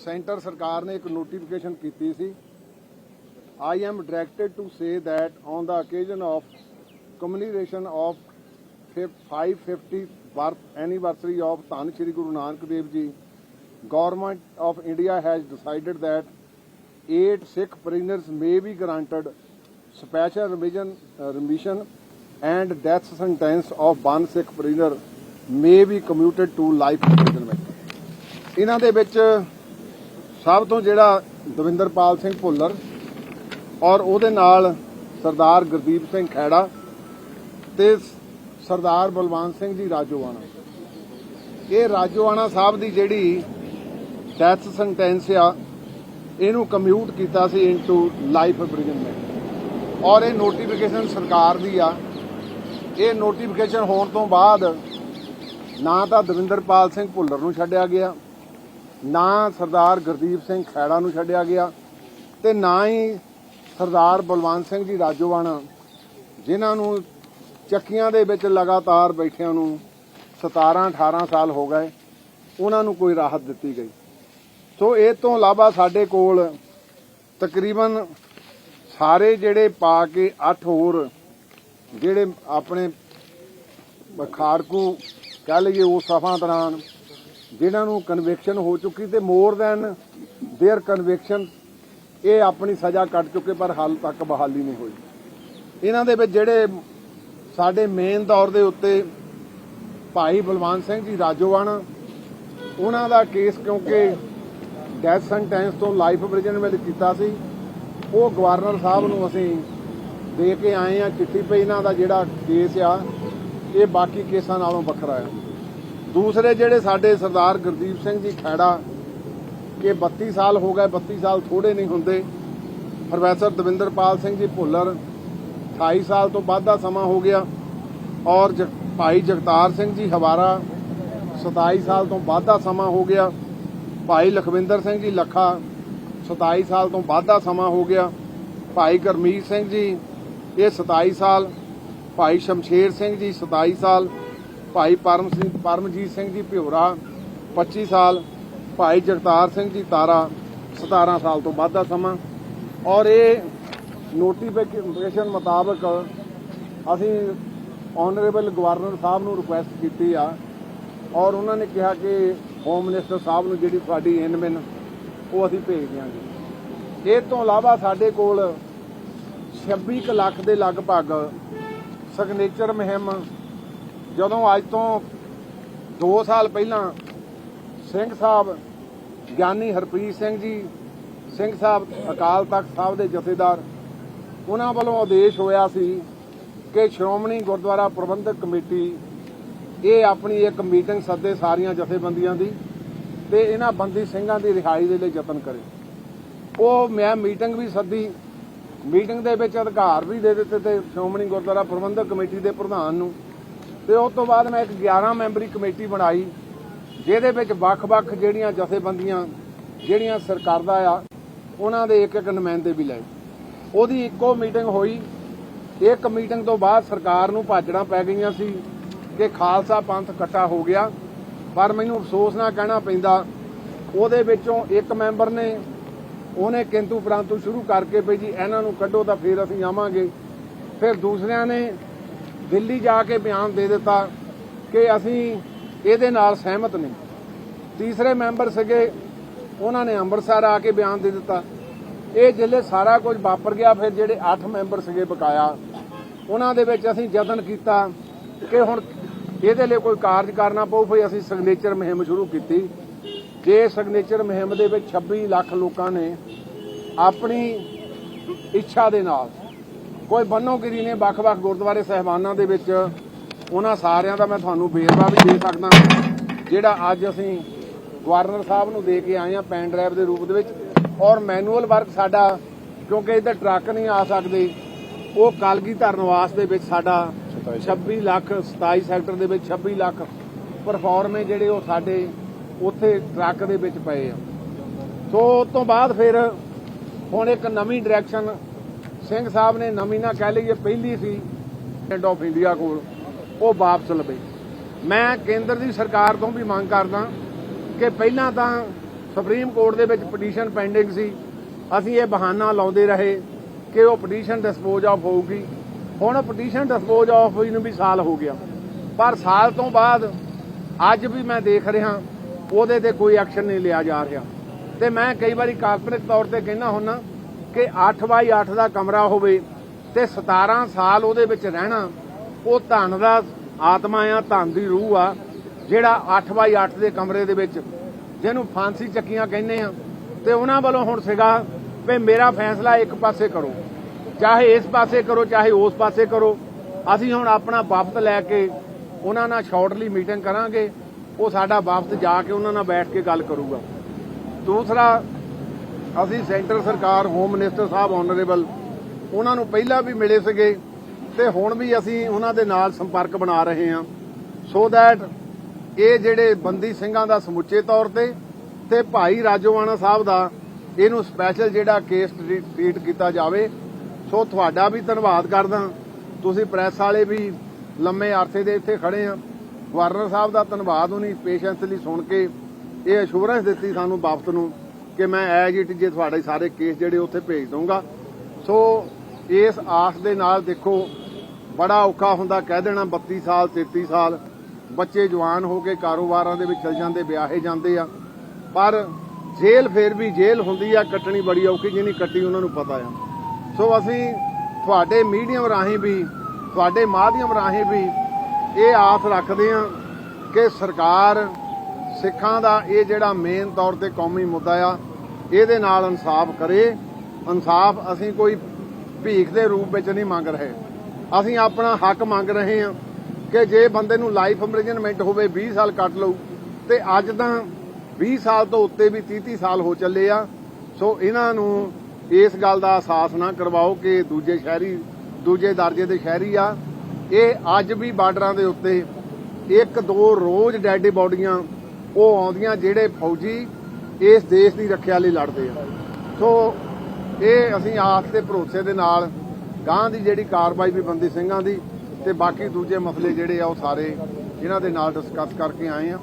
Centre ਸਰਕਾਰ ਨੇ ਇੱਕ ਨੋਟੀਫਿਕੇਸ਼ਨ ਕੀਤੀ ਸੀ I am directed to say that on the occasion of communication of 550 birth anniversary of Dhan Shri Guru Nanak Dev ji government of India has decided that 8 Sikh prisoners may be granted special remission remission and death sentence of one Sikh prisoner may be commuted to life imprisonment ਇਹਨਾਂ ਦੇ ਵਿੱਚ ਸਭ ਤੋਂ ਜਿਹੜਾ ਦਵਿੰਦਰਪਾਲ ਸਿੰਘ ਭੁੱਲਰ ਔਰ ਉਹਦੇ ਨਾਲ ਸਰਦਾਰ ਗੁਰਦੀਪ ਸਿੰਘ ਖੈੜਾ ਤੇ ਸਰਦਾਰ ਬਲਵੰਤ ਸਿੰਘ ਜੀ ਰਾਜੋਆਣਾ। ਇਹ ਰਾਜੋਆਣਾ ਸਾਹਿਬ ਦੀ ਜਿਹੜੀ ਡੈਥ ਸੈਂਟੈਂਸ ਆ, ਇਹਨੂੰ ਕਮਿਊਟ ਕੀਤਾ ਸੀ ਇਨਟੂ ਲਾਈਫ ਇੰਪ੍ਰਿਜ਼ਨਮੈਂਟ ਔਰ ਇਹ ਨੋਟੀਫਿਕੇਸ਼ਨ ਸਰਕਾਰ ਦੀ ਆ। ਇਹ ਨੋਟੀਫਿਕੇਸ਼ਨ ਹੋਣ ਤੋਂ ਬਾਅਦ ਨਾ ਤਾਂ ਦਵਿੰਦਰਪਾਲ ਸਿੰਘ ਭੁੱਲਰ ਨੂੰ ਛੱਡਿਆ ਗਿਆ। ਨਾ ਸਰਦਾਰ ਗੁਰਦੀਪ ਸਿੰਘ ਖੈੜਾ ਨੂੰ ਛੱਡਿਆ ਗਿਆ ਤੇ ਨਾ ਹੀ ਸਰਦਾਰ ਬਲਵੰਤ ਸਿੰਘ ਜੀ ਰਾਜੋਵਾਣਾ ਜਿਨ੍ਹਾਂ ਨੂੰ ਚੱਕੀਆਂ ਦੇ ਵਿੱਚ ਲਗਾਤਾਰ ਬੈਠਿਆਂ ਨੂੰ 17 18 ਸਾਲ ਹੋ ਗਏ, ਉਹਨਾਂ ਨੂੰ ਕੋਈ ਰਾਹਤ ਦਿੱਤੀ ਗਈ। ਸੋ ਇਹ ਤੋਂ ਇਲਾਵਾ ਸਾਡੇ ਕੋਲ ਤਕਰੀਬਨ ਸਾਰੇ ਜਿਹੜੇ ਪਾ ਕੇ 8 ਹੋਰ, ਜਿਹੜੇ ਆਪਣੇ ਖਾੜਕੂ ਕਹਿ ਲਈਏ ਉਸ ਸਫ਼ਾਂ ਦੌਰਾਨ ਜਿਨ੍ਹਾਂ ਨੂੰ ਕਨਵਿਕਸ਼ਨ ਹੋ ਚੁੱਕੀ ਤੇ ਮੋਰ ਦੈਨ देयर ਕਨਵਿਕਸ਼ਨ ਇਹ ਆਪਣੀ ਸਜ਼ਾ ਕੱਟ ਚੁੱਕੇ ਪਰ ਹਾਲ ਤੱਕ ਬਹਾਲੀ ਨਹੀਂ ਹੋਈ ਇਹਨਾਂ ਦੇ ਵਿੱਚ ਜਿਹੜੇ ਸਾਡੇ ਮੇਨ ਤੌਰ ਦੇ ਉੱਤੇ ਭਾਈ ਬਲਵੰਤ ਸਿੰਘ ਜੀ ਰਾਜੋਵਾਨ ਉਹਨਾਂ ਦਾ ਕੇਸ ਕਿਉਂਕਿ ਡੈਥ ਸੈਂਟੈਂਸ ਤੋਂ ਲਾਈਫ ਇੰਪ੍ਰਿਜ਼ਨਮੈਂਟ ਕੀਤਾ ਸੀ ਉਹ ਗਵਰਨਰ ਸਾਹਿਬ ਨੂੰ ਅਸੀਂ ਦੇ ਕੇ ਆਏ ਆ ਚਿੱਠੀ ਪਈ ਇਹਨਾਂ ਦਾ ਜਿਹੜਾ ਕੇਸ ਆ ਇਹ ਬਾਕੀ ਕੇਸਾਂ ਨਾਲੋਂ ਵੱਖਰਾ ਆ ਦੂਸਰੇ ਜਿਹੜੇ ਸਾਡੇ ਸਰਦਾਰ ਗੁਰਦੀਪ ਸਿੰਘ ਜੀ ਖੈੜਾ, ਕਿ 32 ਸਾਲ ਹੋ ਗਏ 32 ਸਾਲ ਥੋੜੇ ਨਹੀਂ ਹੁੰਦੇ। ਪ੍ਰੋਫੈਸਰ ਦਵਿੰਦਰਪਾਲ ਸਿੰਘ ਜੀ ਭੁੱਲਰ 28 ਸਾਲ ਤੋਂ ਵੱਧ ਦਾ ਸਮਾਂ ਹੋ ਗਿਆ। ਔਰ ਜ- ਭਾਈ ਜਗਤਾਰ ਸਿੰਘ ਜੀ ਹਵਾਰਾ 27 ਸਾਲ ਤੋਂ ਵੱਧ ਦਾ ਸਮਾਂ ਹੋ ਗਿਆ। ਭਾਈ ਲਖਵਿੰਦਰ ਸਿੰਘ ਜੀ ਲੱਖਾ 27 ਸਾਲ ਤੋਂ ਵੱਧ ਦਾ ਸਮਾਂ ਹੋ ਗਿਆ। ਭਾਈ ਗਰਮੀਤ ਸਿੰਘ ਜੀ, ਇਹ 27 ਸਾਲ। ਭਾਈ ਸ਼ਮਸ਼ੇਰ ਸਿੰਘ ਜੀ 27 ਸਾਲ। ਭਾਈ ਪਰਮ ਸਿੰਘ, ਪਰਮਜੀਤ ਸਿੰਘ ਜੀ ਭਿਉਰਾ 25 ਸਾਲ, ਭਾਈ ਜਗਤਾਰ ਸਿੰਘ ਜੀ ਤਾਰਾ 17 ਸਾਲ ਤੋਂ ਵੱਧ ਦਾ ਸਮਾਂ। ਔਰ ਇਹ ਨੋਟੀਫਿਕੇਸ਼ਨ ਮੁਤਾਬਕ ਅਸੀਂ ਆਨਰੇਬਲ ਗਵਰਨਰ ਸਾਹਿਬ ਨੂੰ ਰਿਕੁਐਸਟ ਕੀਤੀ ਆ। ਔਰ ਉਹਨਾਂ ਨੇ ਕਿਹਾ ਕਿ ਹੋਮ ਮਿਨਿਸਟਰ ਸਾਹਿਬ ਨੂੰ ਜਿਹੜੀ ਸਾਡੀ ਇਨਮਿਨ ਉਹ ਅਸੀਂ ਭੇਜ ਦਿਆਂਗੇ। ਇਹ ਤੋਂ ਇਲਾਵਾ ਸਾਡੇ ਕੋਲ 26 ਕੁ ਲੱਖ ਦੇ ਲਗਭਗ ਸਿਗਨੇਚਰ ਮੁਹਿੰਮ ਜਦੋਂ ਅੱਜ ਤੋਂ 2 ਸਾਲ ਪਹਿਲਾਂ ਸਿੰਘ ਸਾਹਿਬ, ਗਿਆਨੀ ਹਰਪ੍ਰੀਤ ਸਿੰਘ ਜੀ, ਸਿੰਘ ਸਾਹਿਬ ਅਕਾਲ ਤਖਤ ਸਾਹਿਬ ਦੇ ਜਥੇਦਾਰ, ਉਹਨਾਂ ਵੱਲੋਂ ਆਦੇਸ਼ ਹੋਇਆ ਸੀ ਕਿ ਸ਼੍ਰੋਮਣੀ ਗੁਰਦੁਆਰਾ ਪ੍ਰਬੰਧਕ ਕਮੇਟੀ, ਇਹ ਆਪਣੀ ਇੱਕ ਮੀਟਿੰਗ ਸੱਦੇ ਸਾਰੀਆਂ ਜਥੇਬੰਦੀਆਂ ਦੀ ਤੇ ਇਹਨਾਂ ਬੰਦੀ ਸਿੰਘਾਂ ਦੀ ਰਿਹਾਈ ਦੇ ਲਈ ਯਤਨ ਕਰੇ। ਉਹ ਮੈਂ ਮੀਟਿੰਗ ਵੀ ਸੱਦੀ, ਮੀਟਿੰਗ ਦੇ ਵਿੱਚ ਅਧਿਕਾਰ ਵੀ ਦੇ ਦਿੱਤੇ ਤੇ ਸ਼੍ਰੋਮਣੀ ਗੁਰਦੁਆਰਾ ਪ੍ਰਬੰਧਕ ਕਮੇਟੀ ਦੇ ਪ੍ਰਧਾਨ ਨੂੰ ਤੇ ਉਸ ਤੋਂ ਬਾਅਦ ਮੈਂ ਇੱਕ 11 ਮੈਂਬਰੀ ਕਮੇਟੀ ਬਣਾਈ, ਜਿਹਦੇ ਵਿੱਚ ਵੱਖ-ਵੱਖ ਜਿਹੜੀਆਂ ਜਥੇਬੰਦੀਆਂ, ਜਿਹੜੀਆਂ ਸਰਕਾਰ ਦਾ ਆ, ਉਹਨਾਂ ਦੇ ਇੱਕ ਇੱਕ ਨੁਮਾਇੰਦੇ ਵੀ ਲਏ। ਉਹਦੀ ਇੱਕੋ ਮੀਟਿੰਗ ਹੋਈ। ਇੱਕ ਮੀਟਿੰਗ ਤੋਂ ਬਾਅਦ ਸਰਕਾਰ ਨੂੰ ਭਾਜੜਾਂ ਪੈ ਗਈਆਂ ਸੀ ਕਿ ਖਾਲਸਾ ਪੰਥ ਇਕੱਠਾ ਹੋ ਗਿਆ। ਪਰ ਮੈਨੂੰ ਅਫਸੋਸ ਨਾਲ ਕਹਿਣਾ ਪੈਂਦਾ, ਉਹਦੇ ਵਿੱਚੋਂ ਇੱਕ ਮੈਂਬਰ ਨੇ, ਉਹਨੇ ਕਿੰਤੂ ਪ੍ਰੰਤੂ ਸ਼ੁਰੂ ਕਰਕੇ ਭਈ ਜੀ, ਇਹਨਾਂ ਨੂੰ ਕੱਢੋ ਤਾਂ ਫਿਰ ਅਸੀਂ ਆਵਾਂਗੇ। ਫਿਰ ਦੂਸਰਿਆਂ ਨੇ ਦਿੱਲੀ ਜਾ ਕੇ ਬਿਆਨ ਦੇ ਦਿੱਤਾ ਕਿ ਅਸੀਂ ਇਹਦੇ ਨਾਲ ਸਹਿਮਤ ਨਹੀਂ। ਤੀਸਰੇ ਮੈਂਬਰ ਸੀਗੇ, ਉਹਨਾਂ ਨੇ ਅੰਮ੍ਰਿਤਸਰ ਆ ਕੇ ਬਿਆਨ ਦੇ ਦਿੱਤਾ। ਇਹ ਜਿੱਲੇ ਸਾਰਾ ਕੁਝ ਵਾਪਰ ਗਿਆ, ਫਿਰ ਜਿਹੜੇ 8 ਮੈਂਬਰ ਸੀਗੇ ਬਕਾਇਆ, ਉਹਨਾਂ ਦੇ ਵਿੱਚ ਅਸੀਂ ਯਤਨ ਕੀਤਾ ਕਿ ਹੁਣ ਇਹਦੇ ਲਈ ਕੋਈ ਕਾਰਜ ਕਰਨਾ ਪਊ, ਫਿਰ ਅਸੀਂ ਸਿਗਨੇਚਰ ਮੁਹਿੰਮ ਸ਼ੁਰੂ ਕੀਤੀ। ਜੇ ਸਿਗਨੇਚਰ ਮੁਹਿੰਮ ਦੇ ਵਿੱਚ 26 ਲੱਖ ਲੋਕਾਂ ਨੇ ਆਪਣੀ ਇੱਛਾ ਦੇ ਨਾਲ ਕੋਈ ਬੰਨੋਗਿਰੀ ਨੇ ਵੱਖ-ਵੱਖ ਗੁਰਦੁਆਰੇ ਸਹਿਬਾਨਾਂ ਦੇ ਵਿੱਚ। ਉਹਨਾਂ ਸਾਰਿਆਂ ਦਾ ਮੈਂ ਤੁਹਾਨੂੰ ਵੇਰਵਾ ਵੀ ਦੇ ਸਕਦਾ ਜਿਹੜਾ ਅੱਜ ਅਸੀਂ ਗਵਰਨਰ ਸਾਹਿਬ ਨੂੰ ਦੇ ਕੇ ਆਏ ਆ ਪੈਨ ਡਰਾਈਵ ਦੇ ਰੂਪ ਦੇ ਵਿੱਚ। ਔਰ ਮੈਨੂਅਲ ਵਰਕ ਸਾਡਾ, ਕਿਉਂਕਿ ਇੱਧਰ ਟਰੱਕ ਨਹੀਂ ਆ ਸਕਦੇ, ਉਹ ਕਲਗੀ ਧਰਨਵਾਸ ਦੇ ਵਿੱਚ ਸਾਡਾ 26 ਲੱਖ 27 ਸੈਕਟਰ ਦੇ ਵਿੱਚ 26 ਲੱਖ ਪਰਫਾਰਮੇ ਜਿਹੜੇ ਉਹ ਸਾਡੇ ਉੱਥੇ ਟਰੱਕ ਦੇ ਵਿੱਚ ਪਏ ਆ। ਸੋ ਉਸ ਤੋਂ ਬਾਅਦ ਫਿਰ ਹੁਣ ਇੱਕ ਨਵੀਂ ਡਾਇਰੈਕਸ਼ਨ ਸਿੰਘ ਸਾਹਿਬ ਨੇ ਨਵੀਂ ਨਾ ਕਹਿ ਲਈਏ ਪਹਿਲੀ ਸੀ ਗਵਰਨਮੈਂਟ ਆਫ ਇੰਡੀਆ ਕੋਲ, ਉਹ ਵਾਪਸ ਲਵੇ ਮੈਂ ਕੇਂਦਰ ਦੀ ਸਰਕਾਰ ਤੋਂ ਵੀ ਮੰਗ ਕਰਦਾ ਕਿ ਪਹਿਲਾਂ ਤਾਂ ਸੁਪਰੀਮ ਕੋਰਟ ਦੇ ਵਿੱਚ ਪਟੀਸ਼ਨ ਪੈਂਡਿੰਗ ਸੀ। ਅਸੀਂ ਇਹ ਬਹਾਨਾ ਲਾਉਂਦੇ ਰਹੇ ਕਿ ਉਹ ਪਟੀਸ਼ਨ ਡਿਸਪੋਜ਼ ਆਫ ਹੋਊਗੀ। ਹੁਣ ਪਟੀਸ਼ਨ ਡਿਸਪੋਜ਼ ਆਫ ਹੋਈ ਨੂੰ ਵੀ ਸਾਲ ਹੋ ਗਿਆ। ਪਰ ਸਾਲ ਤੋਂ ਬਾਅਦ ਅੱਜ ਵੀ ਮੈਂ ਦੇਖ ਰਿਹਾ, ਉਹਦੇ ਤੇ ਕੋਈ ਐਕਸ਼ਨ ਨਹੀਂ ਲਿਆ ਜਾ ਰਿਹਾ। ਤੇ ਮੈਂ ਕਈ ਵਾਰੀ ਕਾਰਪੋਰੇਟ ਤੌਰ ਤੇ ਕਹਿਣਾ ਹੁੰਨਾ ਕਿ 8x8 ਦਾ ਕਮਰਾ ਹੋਵੇ ਤੇ 17 ਸਾਲ ਉਹਦੇ ਵਿੱਚ ਰਹਿਣਾ, ਉਹ ਧਨ ਦਾ ਆਤਮਾ ਆ, ਧਨ ਦੀ ਰੂਹ ਆ, ਜਿਹੜਾ 8x8 ਦੇ ਕਮਰੇ ਦੇ ਵਿੱਚ ਜਿਹਨੂੰ ਫਾਂਸੀ ਚੱਕੀਆਂ ਕਹਿੰਦੇ ਆ। ਤੇ ਉਹਨਾਂ ਵੱਲੋਂ ਹੁਣ ਸੀਗਾ ਵੀ ਮੇਰਾ ਫੈਸਲਾ ਇੱਕ ਪਾਸੇ ਕਰੋ। ਚਾਹੇ ਇਸ ਪਾਸੇ ਕਰੋ, ਚਾਹੇ ਉਸ ਪਾਸੇ ਕਰੋ। ਅਸੀਂ ਹੁਣ ਆਪਣਾ ਵਾਪਸ ਲੈ ਕੇ ਉਹਨਾਂ ਨਾਲ ਸ਼ਾਰਟਲੀ ਮੀਟਿੰਗ ਕਰਾਂਗੇ। ਉਹ ਸਾਡਾ ਵਾਪਸ ਜਾ ਕੇ ਉਹਨਾਂ ਨਾਲ ਬੈਠ ਕੇ ਗੱਲ ਕਰੂਗਾ। ਦੂਸਰਾ ਅਸੀਂ ਸੈਂਟਰ ਸਰਕਾਰ ਹੋਮ ਮਿਨਿਸਟਰ ਸਾਹਿਬ ਆਨਰੇਬਲ ਉਹਨਾਂ ਨੂੰ ਪਹਿਲਾਂ ਵੀ ਮਿਲੇ ਸੀਗੇ ਤੇ ਹੁਣ ਵੀ ਅਸੀਂ ਉਹਨਾਂ ਦੇ ਨਾਲ ਸੰਪਰਕ ਬਣਾ ਰਹੇ ਹਾਂ। ਸੋ ਦੈਟ ਇਹ ਜਿਹੜੇ ਬੰਦੀ ਸਿੰਘਾਂ ਦਾ ਸਮੁੱਚੇ ਤੌਰ ਤੇ ਤੇ ਭਾਈ ਰਾਜੋਵਾਨਾ ਸਾਹਿਬ ਦਾ ਇਹਨੂੰ ਸਪੈਸ਼ਲ ਜਿਹੜਾ ਕੇਸ ਟ੍ਰੀਟ ਕੀਤਾ ਜਾਵੇ। ਸੋ ਤੁਹਾਡਾ ਵੀ ਧੰਨਵਾਦ ਕਰਦਾ। ਤੁਸੀਂ ਪ੍ਰੈਸ ਵਾਲੇ ਵੀ ਲੰਮੇ ਅਰਸੇ ਦੇ ਇੱਥੇ ਖੜੇ ਆ। ਗਵਰਨਰ ਸਾਹਿਬ ਦਾ ਧੰਨਵਾਦ, ਉਹਨੀ ਪੇਸ਼ੈਂਸਲੀ ਸੁਣ ਕੇ ਇਹ ਅਸ਼ੋਰੈਂਸ ਦਿੱਤੀ ਸਾਨੂੰ ਵਾਪਸ ਨੂੰ। ਕਿ ਮੈਂ ਐਜ ਇਟ ਜੇ ਤੁਹਾਡੇ ਸਾਰੇ ਕੇਸ ਜਿਹੜੇ ਉੱਥੇ ਭੇਜ ਦਊਂਗਾ। ਸੋ ਇਸ ਆਸ ਦੇ ਨਾਲ ਦੇਖੋ, ਬੜਾ ਔਖਾ ਹੁੰਦਾ, ਕਹਿ ਦੇਣਾ 32 ਸਾਲ 33 ਸਾਲ, ਬੱਚੇ ਜਵਾਨ ਹੋ ਕੇ ਕਾਰੋਬਾਰਾਂ ਦੇ ਵਿੱਚ ਚਲ ਜਾਂਦੇ, ਵਿਆਹੇ ਜਾਂਦੇ ਆ। ਪਰ ਜੇਲ੍ਹ ਫੇਰ ਵੀ ਜੇਲ੍ਹ ਹੁੰਦੀ ਆ, ਕੱਟਣੀ ਬੜੀ ਔਖੀ ਜਿਹਨੀ ਕੱਟੀ ਉਹਨਾਂ ਨੂੰ ਪਤਾ ਆ। ਸੋ ਅਸੀਂ ਤੁਹਾਡੇ ਮੀਡੀਅਮ ਰਾਹੀਂ ਵੀ, ਤੁਹਾਡੇ ਮਾਧਿਅਮ ਰਾਹੀਂ ਵੀ ਇਹ ਆਸ ਰੱਖਦੇ ਆ ਕਿ ਸਰਕਾਰ ਸਿੱਖਾਂ ਦਾ ਇਹ ਜਿਹੜਾ ਮੇਨ ਤੌਰ ਤੇ ਕੌਮੀ ਮੁੱਦਾ ਆ, ਇਹਦੇ ਨਾਲ ਇਨਸਾਫ ਕਰੇ। ਇਨਸਾਫ ਅਸੀਂ ਕੋਈ ਭੀਖ ਦੇ ਰੂਪ ਵਿੱਚ ਨਹੀਂ ਮੰਗ ਰਹੇ। ਅਸੀਂ ਆਪਣਾ ਹੱਕ ਮੰਗ ਰਹੇ ਹਾਂ ਕਿ ਜੇ ਬੰਦੇ ਨੂੰ ਲਾਈਫ ਇੰਪ੍ਰਿਜ਼ਨਮੈਂਟ ਹੋਵੇ 20 ਸਾਲ ਕੱਟ ਲਊ, ਤੇ ਅੱਜ ਤਾਂ 20 ਸਾਲ ਤੋਂ ਉੱਤੇ ਵੀ 30 30 ਸਾਲ ਹੋ ਚੱਲੇ ਆ। ਸੋ ਇਹਨਾਂ ਨੂੰ ਇਸ ਗੱਲ ਦਾ ਅਹਿਸਾਸ ਨਾ ਕਰਵਾਓ ਕਿ ਦੂਜੇ ਸ਼ਹਿਰੀ, ਦੂਜੇ ਦਰਜੇ ਦੇ ਸ਼ਹਿਰੀ ਆ। ਇਹ ਅੱਜ ਵੀ ਬਾਰਡਰਾਂ ਦੇ ਉੱਤੇ ਇੱਕ ਦੋ ਰੋਜ਼ ਡੈੱਡ ਬਾਡੀਆਂ ਉਹ ਆਉਂਦੀਆਂ ਜਿਹੜੇ ਫੌਜੀ ਇਸ ਦੇਸ਼ ਦੀ ਰੱਖਿਆ ਲਈ ਲੜਦੇ ਆ। ਸੋ ਇਹ ਅਸੀਂ ਆਸ ਤੇ ਭਰੋਸੇ ਦੇ ਨਾਲ ਗਾਂ ਦੀ ਜਿਹੜੀ ਕਾਰਵਾਈ ਵੀ ਬੰਦੀ ਸਿੰਘਾਂ ਦੀ ਤੇ ਬਾਕੀ ਦੂਜੇ ਮਸਲੇ ਜਿਹੜੇ ਆ ਉਹ ਸਾਰੇ ਇਹਨਾਂ ਦੇ ਨਾਲ ਡਿਸਕਸ ਕਰਕੇ ਆਏ ਆ।